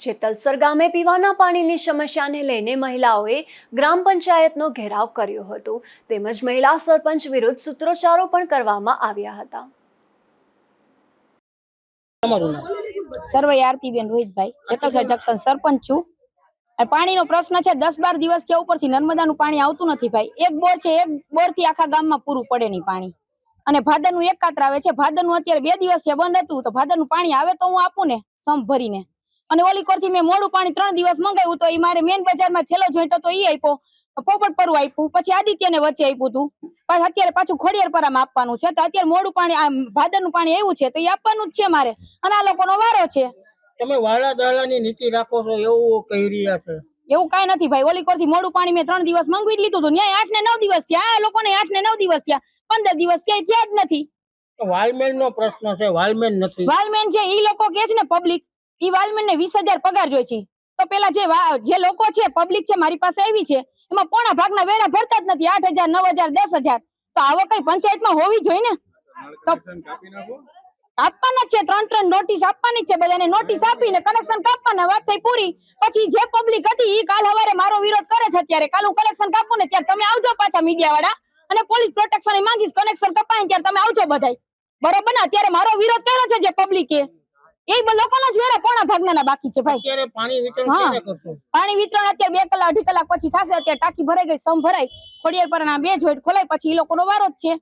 જેતલસર ગામે પીવાના પાણીની સમસ્યાને લઈને મહિલાઓએ ગ્રામ પંચાયતનો ઘેરાવ કર્યો હતો. તેમજ મહિલા સરપંચ વિરુદ્ધ સૂત્રોચ્ચારો પણ કરવામાં આવ્યા હતા. સર્વ આરતીબેન રોહિતભાઈ જેતલસર જંકશન સરપંચ છું. અને પાણીનો પ્રશ્ન છે દસ બાર દિવસ ત્યાં ઉપરથી નર્મદાનું પાણી આવતું નથી ભાઈ. એક બોર છે એક બોરથી આખા ગામમાં પૂરું પડે નહીં પાણી. અને ભાદરનું એક કાતર આવે છે ભાદરનું અત્યારે બે દિવસ થયા બંધ હતું તો ભાદરનું પાણી આવે તો હું આપું ને સમ ભરીને. અને ઓલી કોરથી મેં મોડું પાણી ત્રણ દિવસ મંગાવ્યું તો એ મારે મેન બજારમાં છેલ્લો જોઈન્ટ હતો એ આપ્યો. પોપટ પર આપ્યું. પછી આદિત્યને વચ્ચે આપ્યું હતું પાછું અત્યારે પાછું ખોડિયાર પરામાં આપવાનું છે. તો અત્યારે મોડું પાણી આ ભાદરનું પાણી આવ્યું છે તો એ આપવાનું જ છે મારે. અને આ લોકોનો વારો છે. તમે વાલા દાલાની નીતિ રાખો છો એવું કહી રહ્યા છે. એવું કઈ નથી ભાઈ. ઓલી કોરથી મોડું પાણી મેં ત્રણ દિવસ મંગાવી જ લીધું હતું ન્યાય આઠ ને નવ દિવસ થયા. આ લોકોને આઠ ને નવ દિવસ થયા. પંદર દિવસ ક્યાંય થયા જ નથી. વાલમેન નો પ્રશ્ન છે. વાલમેન નથી. વાલમેન છે ઈ લોકો કે છે ને પબ્લિક ઈ વાલમેન ને વીસ હજાર પગાર જોઈ છે. તો પેલા જે જે લોકો છે પબ્લિક છે મારી પાસે આવી છે એમાં પોણા ભાગના વેરા ભરતા જ નથી. આઠ હજાર નવ હજાર દસ હજાર. તો આવો કઈ પંચાયતમાં હોવી જોઈએ ને? તો આપવાના છે ત્રણ ત્રણ નોટિસ આપવાની છે બધાને નોટિસ આપીને કનેક્શન કાપવાના વાત થઈ પૂરી. પછી જે પબ્લિક હતી ઈ કાલ હવારે મારો વિરોધ કરે છે અત્યારે. કાલ હું કલેક્શન કાપું ને ત્યારે તમે આવજો પાછા મીડિયા વાળા. અને પોલીસ પ્રોટેક્શન માંગીશ કનેક્શન કપાય ને ત્યારે તમે આવજો બધાય. બરોબર ને? અત્યારે મારો વિરોધ કર્યો છે જે પબ્લિકે એ લોકોના જ વેરા પોણા ભાગના બાકી છે ભાઈ. અત્યારે પાણી વિતરણ કેને કરશો? પાણી વિતરણ અત્યારે બે કલાક અઢી કલાક પછી થશે અત્યારે ટાંકી ભરાઈ ગઈ સમ ભરાઈ ખોડિયાર પર બે જોઈટ ખોલાય પછી એ લોકોનો વારો જ છે.